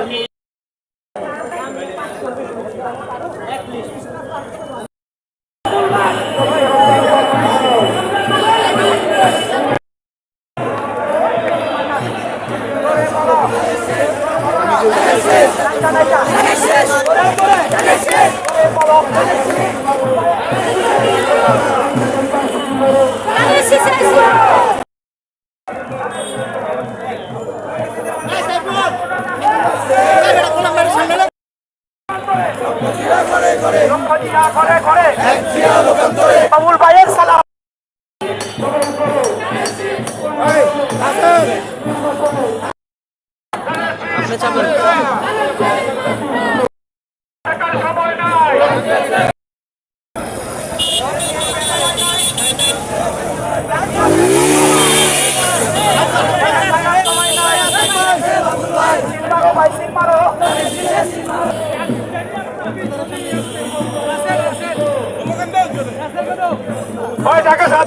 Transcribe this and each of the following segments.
Okay. Babul ওই ঢাকার সাথে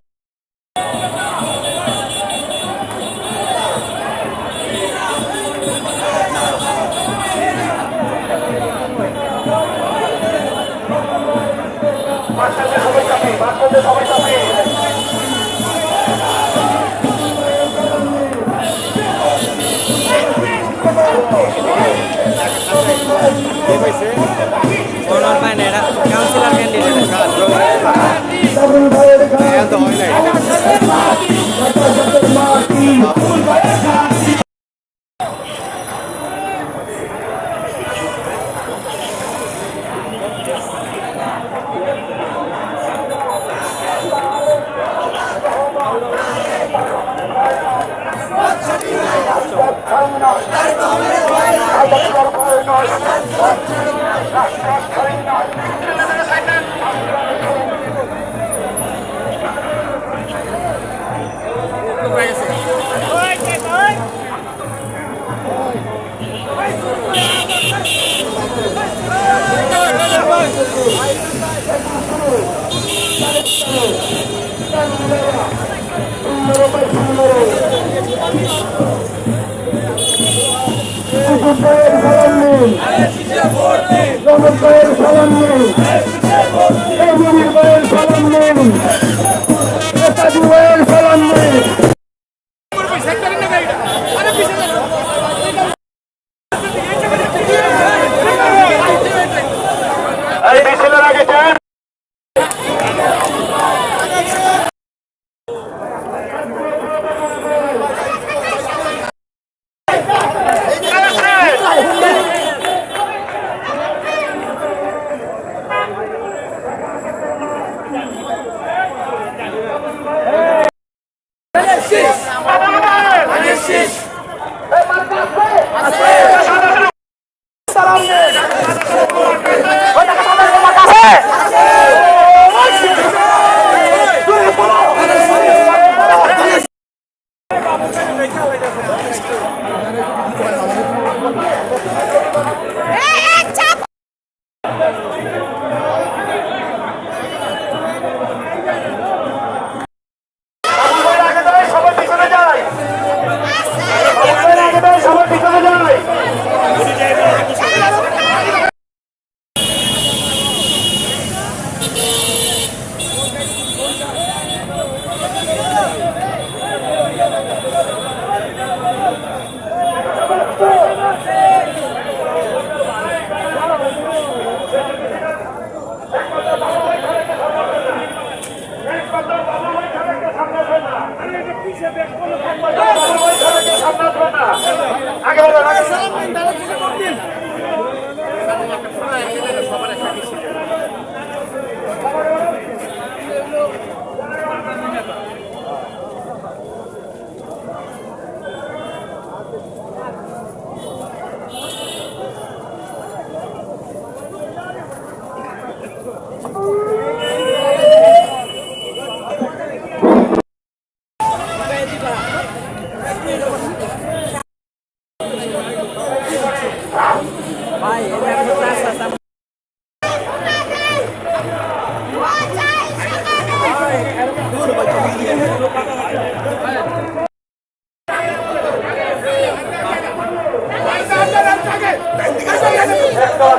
এই Let's go.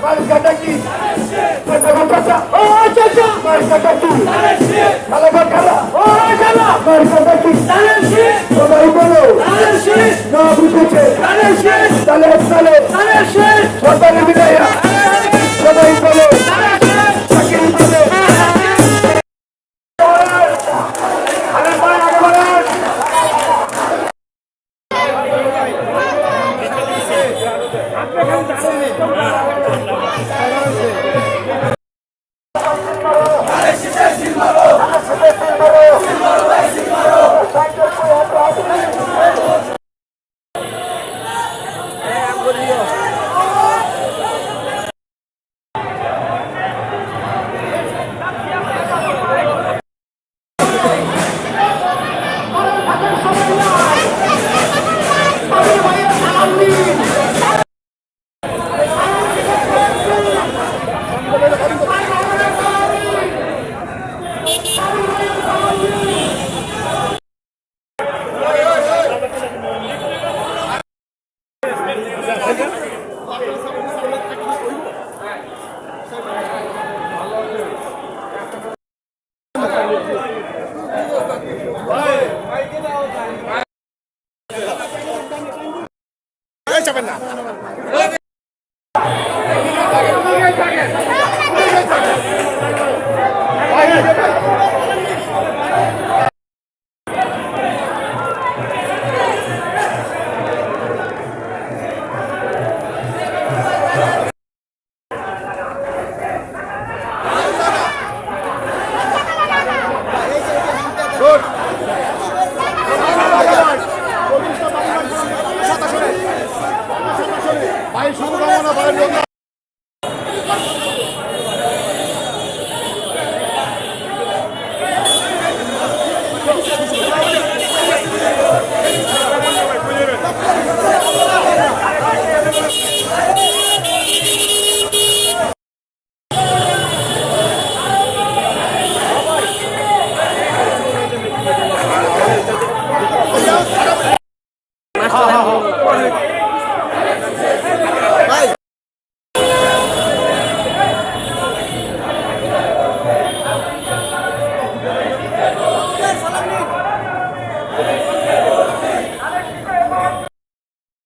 Vai, Cacatu! Vai, Cacatu! Vai, Cacatu! সবাই বলো না বুঝেছে তাহলে তাহলে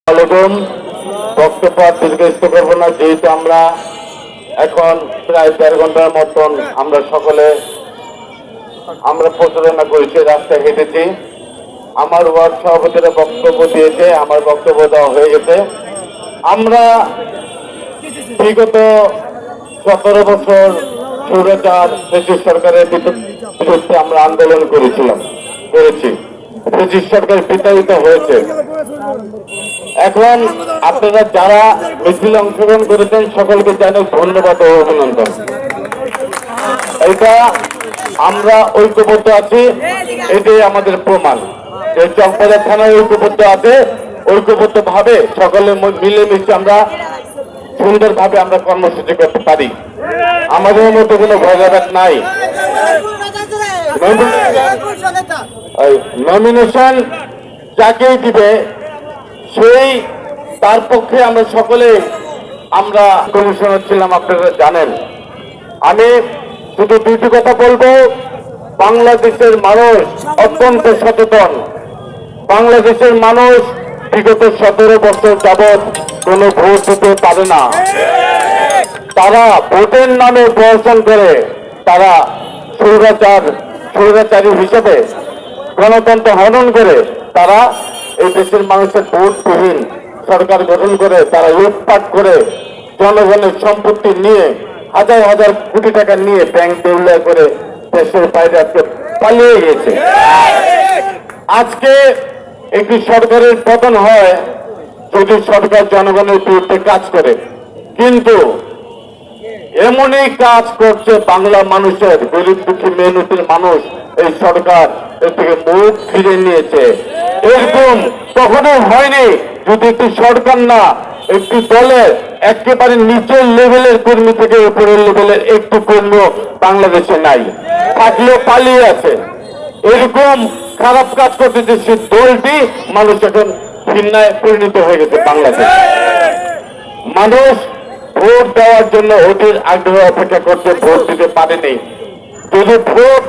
আলোচন বক্তব্য আমরা এখন প্রায় দেড় ঘণ্টার মতন আমরা সকলে আমরা প্রচারণা করেছি রাস্তায় হেঁটেছি। আমার ওয়ার্ড সভাপতিরা বক্তব্য দিয়েছে, আমার বক্তব্য দেওয়া হয়ে গেছে। আমরা বিগত সতেরো বছর সুরচার ব্রিটিশ সরকারের বিরুদ্ধে আমরা আন্দোলন করেছিলাম, করেছি। ব্রিটিশ সরকার বিতাড়িত হয়েছে। এখন আপনারা যারা মিছিলে অংশগ্রহণ করেছেন, সকলকে জানাই ধন্যবাদ ও অভিনন্দন। এটা আমরা ঐক্যবদ্ধ আছি, এটাই আমাদের প্রমাণ। যে চকবাজার থানায় ঐক্যবদ্ধ আছে। ঐক্যবদ্ধ ভাবে সকলে মিলেমিশে আমরা সুন্দরভাবে আমরা কর্মসূচি করতে পারি। আমাদের মতো কোনো ভয়ঘাত নাই। নমিনেশন যাকেই দিবে, সেই তার পক্ষে আমরা সকলে আমরা কমিশনার ছিলাম, আপনারা জানেন। আমি শুধু দুইটি কথা বলব, বাংলাদেশের মানুষ অত্যন্ত সচেতন। বাংলাদেশের মানুষ বিগত সতেরো বছর যাবৎ কোনো ভোট দিতে পারে না। তারা ভোটের নামে প্রহসন করে তারা স্বৈরাচার, স্বৈরাচারী হিসেবে গণতন্ত্র হনন করে তারা এই দেশের মানুষের ভোটবিহীন সরকার গঠন করে, তারা লুটপাট করে জনগণের সম্পত্তি নিয়ে, হাজার হাজার কোটি টাকা নিয়ে ব্যাংক দেউলিয়া করে দেশের বাইরে আজকে পালিয়ে গেছে আজকে একটি সরকারের পতন হয় যদি সরকার জনগণের বিরুদ্ধে কাজ করে। কিন্তু এমনই কাজ করছে বাংলা মানুষের, গরিব দুঃখী মেহনতির মানুষ এই সরকার এর থেকে মুখ ফিরে নিয়েছে। এরকম কখনো হয়নি যদি একটি সরকার না, একটি দলের একেবারে নিচের লেভেলের কর্মী থেকে উপরের লেভেলের একটু কর্মীও বাংলাদেশে নাই, থাকলেও পালিয়ে আছে। এরকম খারাপ কাজ করতেছে সে দলটি মানুষ এখন ঘৃণায় পরিণত হয়ে গেছে বাংলাদেশ। মানুষ ভোট দেওয়ার জন্য ওদের আগ্রহ অপেক্ষা করতে ভোট দিতে পারেনি। যদি ভোট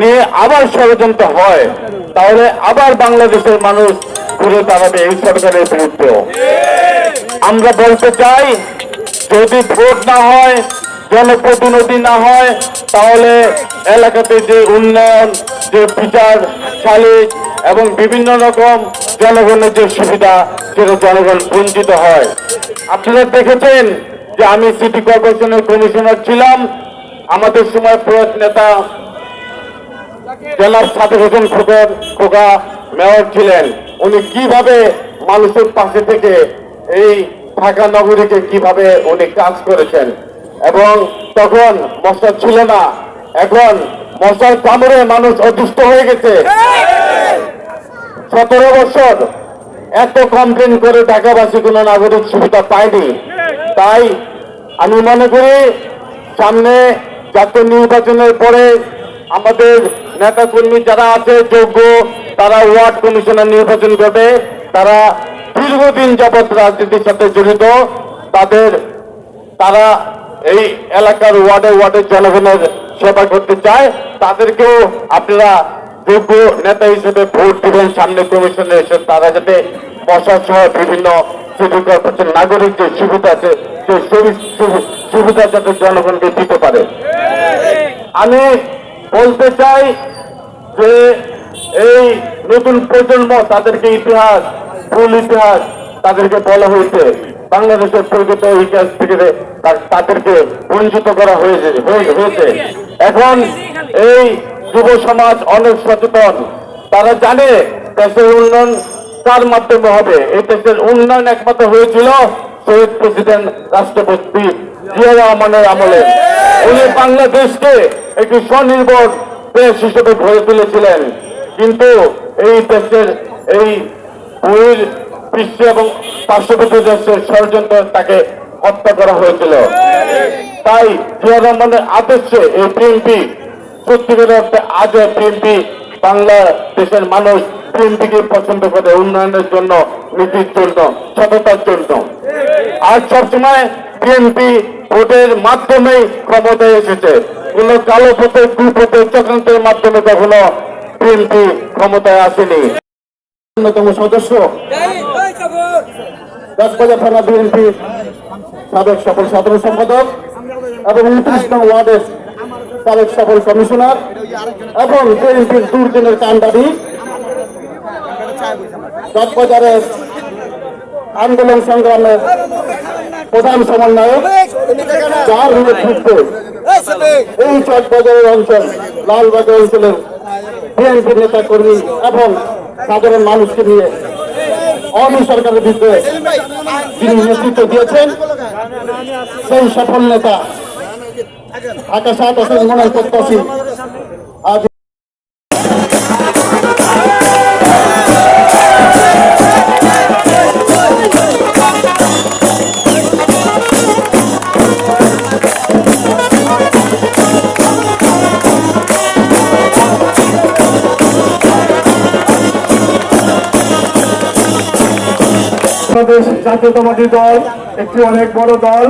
নিয়ে আবার ষড়যন্ত্র হয়, তাহলে আবার বাংলাদেশের মানুষ ঘুরে দাঁড়াবে এই সরকারের বিরুদ্ধে আমরা বলতে চাই, যদি ভোট না হয় জনপ্রতিনিধি না হয়, তাহলে এলাকাতে যে উন্নয়ন, যে বিচার সালিক এবং বিভিন্ন রকম জনগণের যে সুবিধা সেটা জনগণ বঞ্চিত হয়। আপনারা দেখেছেন যে আমি সিটি কর্পোরেশনের কমিশনার ছিলাম। আমাদের সময় প্রয়াত নেতা জেলার সাদেক হোসেন খোকর খোকা মেয়র ছিলেন। উনি কীভাবে মানুষের পাশে থেকে এই ঢাকা নগরীকে কীভাবে উনি কাজ করেছেন এবং তখন মশা ছিল না। এখন মশার কামড়ে মানুষ অদুষ্ট হয়ে গেছে। সতেরো বছর এত কমপ্লেন করে ঢাকাবাসী কোনো নাগরিক সুবিধা পায়নি। তাই আমি মনে করি সামনে জাতীয় নির্বাচনের পরে আমাদের নেতা কর্মী যারা আছে, যোগ্য, তারা ওয়ার্ড কমিশনার নির্বাচন করবে। তারা দীর্ঘদিন যাবৎ রাজনীতির সাথে জড়িত। তাদের, তারা এই এলাকার ওয়ার্ডে ওয়ার্ডের জনগণের সেবা করতে চায়, তাদেরকেও আপনারা যোগ্য নেতা হিসেবে ভোট দিবেন। সামনে কমিশনে এসে তারা যাতে বসার সহ বিভিন্ন কর্পোরেশন নাগরিক যে সুবিধা আছে সেই সুবি- সুবি- সুবিধা যাতে জনগণকে দিতে পারে। আমি বলতে চাই যে এই নতুন প্রজন্ম, তাদেরকে ইতিহাস, ভুল ইতিহাস তাদেরকে বলা হয়েছে। বাংলাদেশের প্রকৃত ইতিহাস থেকে তাদেরকে বঞ্চিত করা হয়েছে হয়েছে। এখন এই যুব সমাজ অনেক সচেতন। তারা জানে দেশের উন্নয়ন কার মাধ্যমে হবে। এই দেশের উন্নয়ন একমাত্র হয়েছিল শহীদ প্রেসিডেন্ট রাষ্ট্রপতি জিয়া রহমানের আমলে। উনি বাংলাদেশকে একটি স্বনির্ভর দেশ হিসেবে গড়ে তুলেছিলেন। কিন্তু এই দেশের এই বহির বিশ্ব এবং পার্শ্ববর্তী দেশের ষড়যন্ত্র তাকে হত্যা করা হয়েছিল। তাই জিয়া রহমানের আদর্শে এই বিএনপি সত্যিকার অর্থে আজও বিএনপি বাংলাদেশের মানুষ বিএনপিকে পছন্দ করে উন্নয়নের জন্য, নীতির জন্য, সততার জন্য। আর সবসময় বিএনপি ভোটের মাধ্যমেই ক্ষমতায় এসেছে। কোন কালো পথে কুপথে চক্রান্তের মাধ্যমে কখনো বিএনপি ক্ষমতায় আসেনি। অন্যতম সদস্য কক্সবাজার থানা বিএনপি সাবেক সফল সাধারণ সম্পাদক এবং উনত্রিশ নং ওয়ার্ডের সাবেক সফল কমিশনার এবং বিএনপির দুর্দিনের কান্ডারি কক্সবাজারের আন্দোলন সংগ্রামের প্রধান সমন্বয়ক যার নেতৃত্বে এই চকবাজারের অঞ্চল, লালবাজার অঞ্চলের বিএনপি নেতা কর্মী এবং সাধারণ মানুষকে নিয়ে অমি সরকারের বিরুদ্ধে যিনি নেতৃত্ব দিয়েছেন সেই সফল নেতা ঢাকা সাত আসেন প্রত্যাশী বাংলাদেশ জাতীয়তাবাদী দল একটি অনেক বড় দল।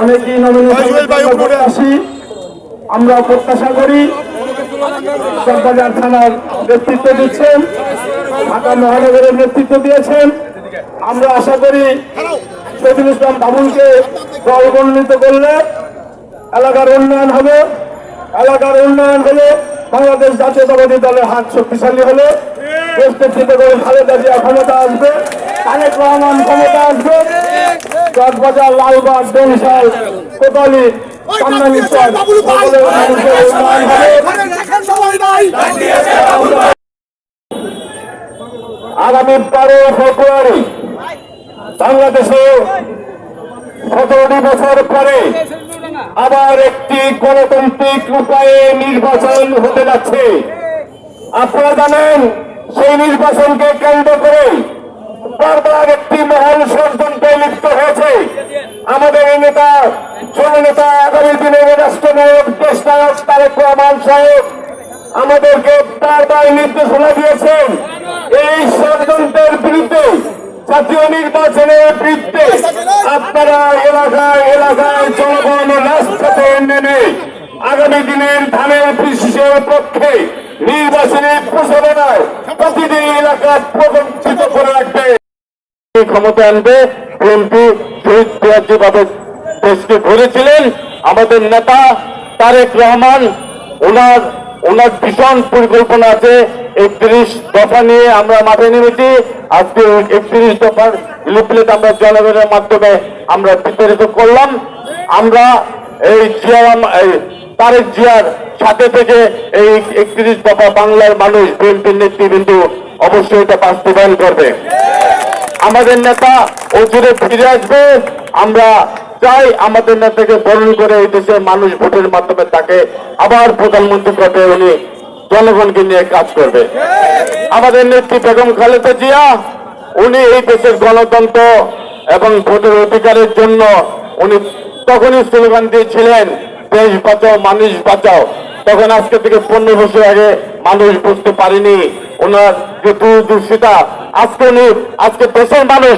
অনেকেই নমিনেশন প্রত্যাশী। আমরা প্রত্যাশা করি চকবাজার থানার নেতৃত্ব দিচ্ছেন ঢাকা মহানগরের নেতৃত্ব দিয়েছেন। আমরা আশা করি শহীদুল ইসলাম বাবুলকে দল মনোনীত করলে এলাকার উন্নয়ন হবে। এলাকার উন্নয়ন হলে বাংলাদেশ জাতীয়তাবাদী দলের হাত শক্তিশালী হলে। দেশ নেতৃত্ব করে খালেদা জিয়া ক্ষমতা আসবে। তারেক রহমান, ক্ষমতা আসবে চকবাজার, লালবাগ উন্নয়ন হবে। আগামী বারো ফেব্রুয়ারি বাংলাদেশে সতেরোটি বছর পরে আবার একটি গণতান্ত্রিক উপায়ে নির্বাচন হতে যাচ্ছে। আপনারা জানেন, সেই নির্বাচনকে কেন্দ্র করে বারবার একটি মহান ষড়যন্ত্রে লিপ্ত হয়েছে। আমাদের এই নেতা ছোট নেতা, আগামী দিনের রাষ্ট্রনায়ক দেশ নায়ক তারেক রহমান সাহেব আমাদেরকে বারবার নির্দেশনা দিয়েছেন। এই ষড়যন্ত্রের বিরুদ্ধে জাতীয় নির্বাচনের বিরুদ্ধে আপনারা এলাকায় এলাকায় জনগণ রাস্তাতে নেমে আগামী দিনের ধানের বিশেষের পক্ষে নির্বাচনের প্রচারণায় প্রতিটি এলাকা প্রকম্পিত করে রাখবে ক্ষমতা আনবে বিএনপি শহীদ পিয়াজি ভাবে দেশকে ঘুরেছিলেন। আমাদের নেতা তারেক রহমান, ওনার ওনার ভীষণ পরিকল্পনা আছে। একত্রিশ দফা নিয়ে আমরা মাঠে নেমেছি। আজকে একত্রিশ দফার লিফলেট আমরা জনগণের মাধ্যমে আমরা বিতরিত করলাম। আমরা এই জিয়া এই তারেক জিয়ার সাথে থেকে এই একত্রিশ দফা বাংলার মানুষ বিএনপির নেতৃবৃন্দ অবশ্যই এটা বাস্তবায়ন করবে। আমাদের নেতা অচিরে ফিরে আসবে। আমরা চাই আমাদের নেতাকে বরণ করে এই দেশের মানুষ ভোটের মাধ্যমে তাকে আবার প্রধানমন্ত্রী পদে উনি জনগণকে নিয়ে কাজ করবে। আমাদের নেত্রী বেগম খালেদা জিয়া, উনি এই দেশের গণতন্ত্র এবং ভোটের অধিকারের জন্য উনি তখনই স্লোগান দিয়েছিলেন, দেশ বাঁচাও, মানুষ বাঁচাও। তখন আজকে থেকে পনেরো বছর আগে মানুষ বুঝতে পারেনি ওনার যে দূরদর্শিতা। আজকে উনি আজকে দেশের মানুষ